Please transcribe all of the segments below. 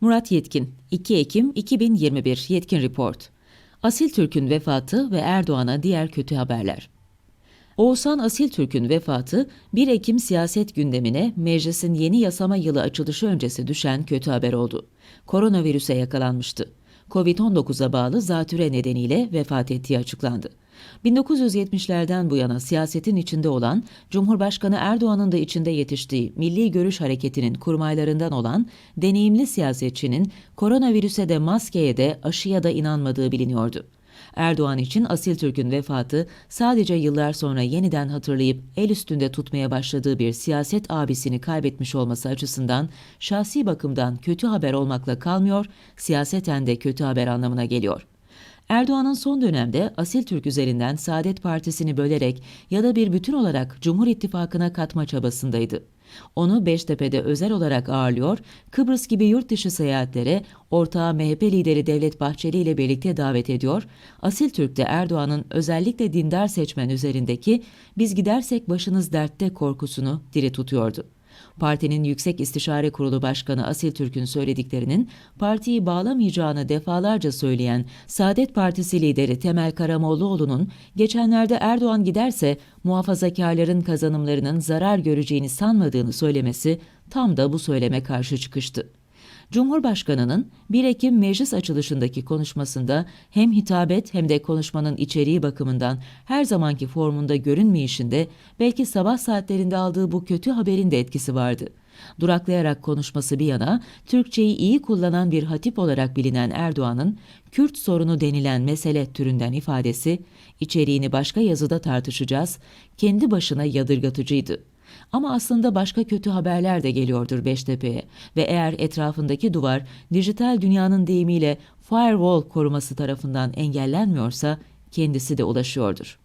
Murat Yetkin, 2 Ekim 2021 Yetkin Report. Asil Türk'ün vefatı ve Erdoğan'a diğer kötü haberler. Oğuzhan Asil Türk'ün vefatı 1 Ekim siyaset gündemine meclisin yeni yasama yılı açılışı öncesi düşen kötü haber oldu. Koronavirüse yakalanmıştı. Covid-19'a bağlı zatüre nedeniyle vefat ettiği açıklandı. 1970'lerden bu yana siyasetin içinde olan, Cumhurbaşkanı Erdoğan'ın da içinde yetiştiği Milli Görüş Hareketi'nin kurmaylarından olan deneyimli siyasetçinin koronavirüse de maskeye de aşıya da inanmadığı biliniyordu. Erdoğan için Asil Türk'ün vefatı sadece yıllar sonra yeniden hatırlayıp el üstünde tutmaya başladığı bir siyaset abisini kaybetmiş olması açısından şahsi bakımdan kötü haber olmakla kalmıyor, siyaseten de kötü haber anlamına geliyor. Erdoğan'ın son dönemde Asil Türk üzerinden Saadet Partisi'ni bölerek ya da bir bütün olarak Cumhur İttifakı'na katma çabasındaydı. Onu Beştepe'de özel olarak ağırlıyor, Kıbrıs gibi yurt dışı seyahatlere ortağı MHP lideri Devlet Bahçeli ile birlikte davet ediyor, Asil Türk'te Erdoğan'ın özellikle dindar seçmen üzerindeki biz gidersek başınız dertte korkusunu diri tutuyordu. Partinin Yüksek İstişare Kurulu Başkanı Asil Türk'ün söylediklerinin partiyi bağlamayacağını defalarca söyleyen Saadet Partisi lideri Temel Karamollaoğlu'nun geçenlerde Erdoğan giderse muhafazakarların kazanımlarının zarar göreceğini sanmadığını söylemesi tam da bu söyleme karşı çıkıştı. Cumhurbaşkanının 1 Ekim meclis açılışındaki konuşmasında hem hitabet hem de konuşmanın içeriği bakımından her zamanki formunda görünmeyişinde belki sabah saatlerinde aldığı bu kötü haberin de etkisi vardı. Duraklayarak konuşması bir yana, Türkçeyi iyi kullanan bir hatip olarak bilinen Erdoğan'ın Kürt sorunu denilen mesele türünden ifadesi, içeriğini başka yazıda tartışacağız, kendi başına yadırgatıcıydı. Ama aslında başka kötü haberler de geliyordur Beştepe'ye ve eğer etrafındaki duvar dijital dünyanın deyimiyle firewall koruması tarafından engellenmiyorsa kendisi de ulaşıyordur.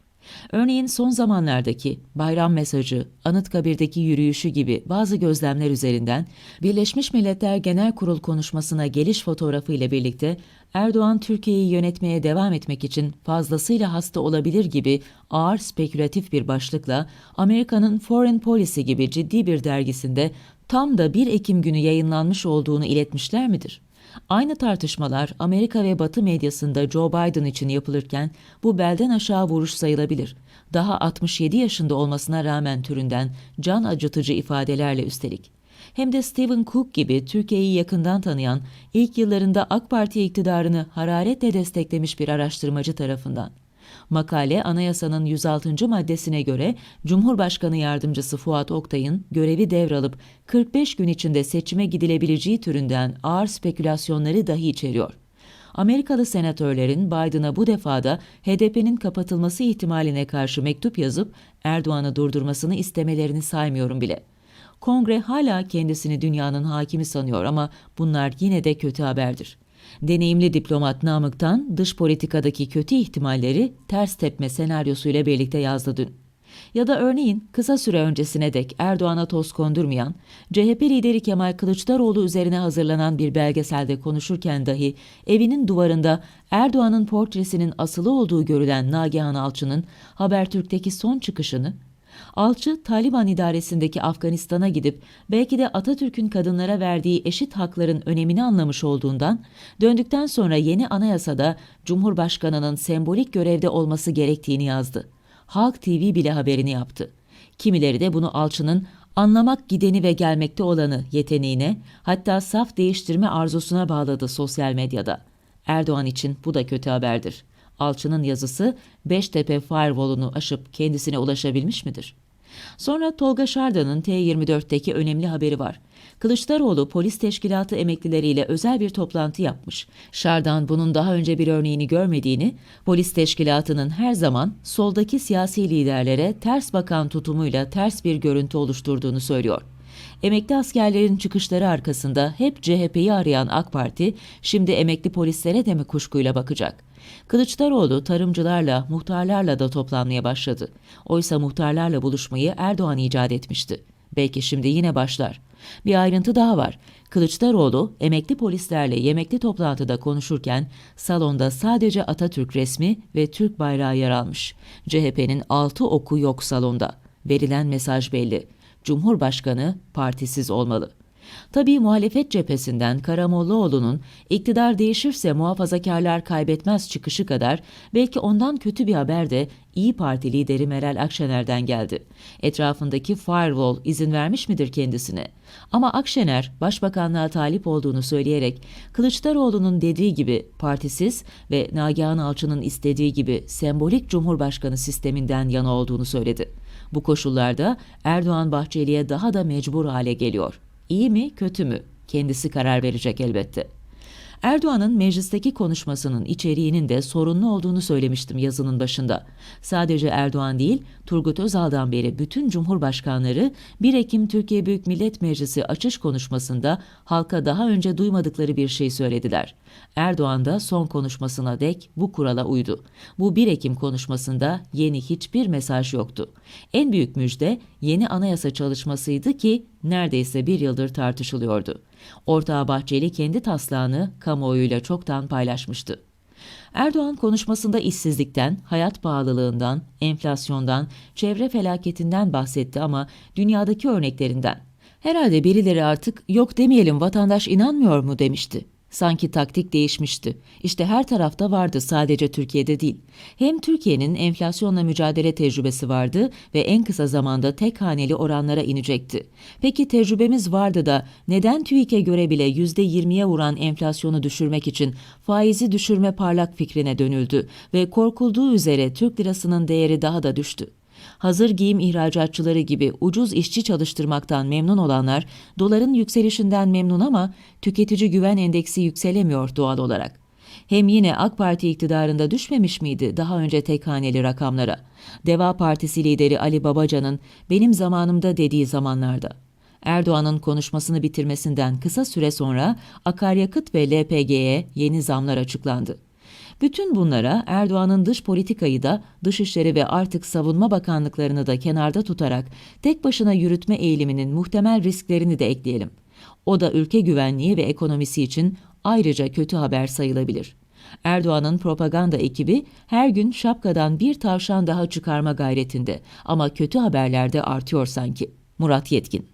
Örneğin son zamanlardaki bayram mesajı, Anıtkabir'deki yürüyüşü gibi bazı gözlemler üzerinden Birleşmiş Milletler Genel Kurul konuşmasına geliş fotoğrafı ile birlikte Erdoğan Türkiye'yi yönetmeye devam etmek için fazlasıyla hasta olabilir gibi ağır spekülatif bir başlıkla Amerika'nın Foreign Policy gibi ciddi bir dergisinde tam da 1 Ekim günü yayınlanmış olduğunu iletmişler midir? Aynı tartışmalar Amerika ve Batı medyasında Joe Biden için yapılırken bu belden aşağı vuruş sayılabilir. Daha 67 yaşında olmasına rağmen türünden can acıtıcı ifadelerle üstelik. Hem de Stephen Cook gibi Türkiye'yi yakından tanıyan, ilk yıllarında AK Parti iktidarını hararetle desteklemiş bir araştırmacı tarafından. Makale anayasanın 106. maddesine göre Cumhurbaşkanı Yardımcısı Fuat Oktay'ın görevi devralıp 45 gün içinde seçime gidilebileceği türünden ağır spekülasyonları dahi içeriyor. Amerikalı senatörlerin Biden'a bu defada HDP'nin kapatılması ihtimaline karşı mektup yazıp Erdoğan'ı durdurmasını istemelerini saymıyorum bile. Kongre hala kendisini dünyanın hakimi sanıyor ama bunlar yine de kötü haberdir. Deneyimli diplomat Namık'tan dış politikadaki kötü ihtimalleri ters tepme senaryosuyla birlikte yazdı dün. Ya da örneğin kısa süre öncesine dek Erdoğan'a toz kondurmayan, CHP lideri Kemal Kılıçdaroğlu üzerine hazırlanan bir belgeselde konuşurken dahi evinin duvarında Erdoğan'ın portresinin asılı olduğu görülen Nagihan Alçı'nın Habertürk'teki son çıkışını Alçı, Taliban idaresindeki Afganistan'a gidip belki de Atatürk'ün kadınlara verdiği eşit hakların önemini anlamış olduğundan, döndükten sonra yeni anayasada Cumhurbaşkanı'nın sembolik görevde olması gerektiğini yazdı. Halk TV bile haberini yaptı. Kimileri de bunu Alçı'nın anlamak gideni ve gelmekte olanı yeteneğine, hatta saf değiştirme arzusuna bağladı sosyal medyada. Erdoğan için bu da kötü haberdir. Alçı'nın yazısı Beştepe firewall'unu aşıp kendisine ulaşabilmiş midir? Sonra Tolga Şardan'ın T24'teki önemli haberi var. Kılıçdaroğlu polis teşkilatı emeklileriyle özel bir toplantı yapmış. Şardan bunun daha önce bir örneğini görmediğini, polis teşkilatının her zaman soldaki siyasi liderlere ters bakan tutumuyla ters bir görüntü oluşturduğunu söylüyor. Emekli askerlerin çıkışları arkasında hep CHP'yi arayan AK Parti, şimdi emekli polislere de mi kuşkuyla bakacak? Kılıçdaroğlu tarımcılarla, muhtarlarla da toplanmaya başladı. Oysa muhtarlarla buluşmayı Erdoğan icat etmişti. Belki şimdi yine başlar. Bir ayrıntı daha var. Kılıçdaroğlu emekli polislerle yemekli toplantıda konuşurken salonda sadece Atatürk resmi ve Türk bayrağı yer almış. CHP'nin altı oku yok salonda. Verilen mesaj belli. Cumhurbaşkanı partisiz olmalı. Tabii muhalefet cephesinden Karamollaoğlu'nun iktidar değişirse muhafazakarlar kaybetmez çıkışı kadar belki ondan kötü bir haber de İyi Parti lideri Meral Akşener'den geldi. Etrafındaki firewall izin vermiş midir kendisine? Ama Akşener başbakanlığa talip olduğunu söyleyerek Kılıçdaroğlu'nun dediği gibi partisiz ve Nagihan Alçı'nın istediği gibi sembolik cumhurbaşkanı sisteminden yana olduğunu söyledi. Bu koşullarda Erdoğan Bahçeli'ye daha da mecbur hale geliyor. İyi mi, kötü mü? Kendisi karar verecek elbette. Erdoğan'ın meclisteki konuşmasının içeriğinin de sorunlu olduğunu söylemiştim yazının başında. Sadece Erdoğan değil, Turgut Özal'dan beri bütün cumhurbaşkanları 1 Ekim Türkiye Büyük Millet Meclisi açış konuşmasında halka daha önce duymadıkları bir şey söylediler. Erdoğan da son konuşmasına dek bu kurala uydu. Bu 1 Ekim konuşmasında yeni hiçbir mesaj yoktu. En büyük müjde yeni anayasa çalışmasıydı ki neredeyse bir yıldır tartışılıyordu. Ortağı Bahçeli kendi taslağını kamuoyuyla çoktan paylaşmıştı. Erdoğan konuşmasında işsizlikten, hayat pahalılığından, enflasyondan, çevre felaketinden bahsetti ama dünyadaki örneklerinden. Herhalde birileri artık yok demeyelim vatandaş inanmıyor mu demişti. Sanki taktik değişmişti. İşte her tarafta vardı sadece Türkiye'de değil. Hem Türkiye'nin enflasyonla mücadele tecrübesi vardı ve en kısa zamanda tek haneli oranlara inecekti. Peki tecrübemiz vardı da neden TÜİK'e göre bile %20'ye vuran enflasyonu düşürmek için faizi düşürme parlak fikrine dönüldü ve korkulduğu üzere Türk lirasının değeri daha da düştü? Hazır giyim ihracatçıları gibi ucuz işçi çalıştırmaktan memnun olanlar doların yükselişinden memnun ama tüketici güven endeksi yükselemiyor doğal olarak. Hem yine AK Parti iktidarında düşmemiş miydi daha önce tek haneli rakamlara? Deva Partisi lideri Ali Babacan'ın benim zamanımda dediği zamanlarda. Erdoğan'ın konuşmasını bitirmesinden kısa süre sonra akaryakıt ve LPG'ye yeni zamlar açıklandı. Bütün bunlara Erdoğan'ın dış politikayı da dışişleri ve artık savunma bakanlıklarını da kenarda tutarak tek başına yürütme eğiliminin muhtemel risklerini de ekleyelim. O da ülke güvenliği ve ekonomisi için ayrıca kötü haber sayılabilir. Erdoğan'ın propaganda ekibi her gün şapkadan bir tavşan daha çıkarma gayretinde ama kötü haberler de artıyor sanki. Murat Yetkin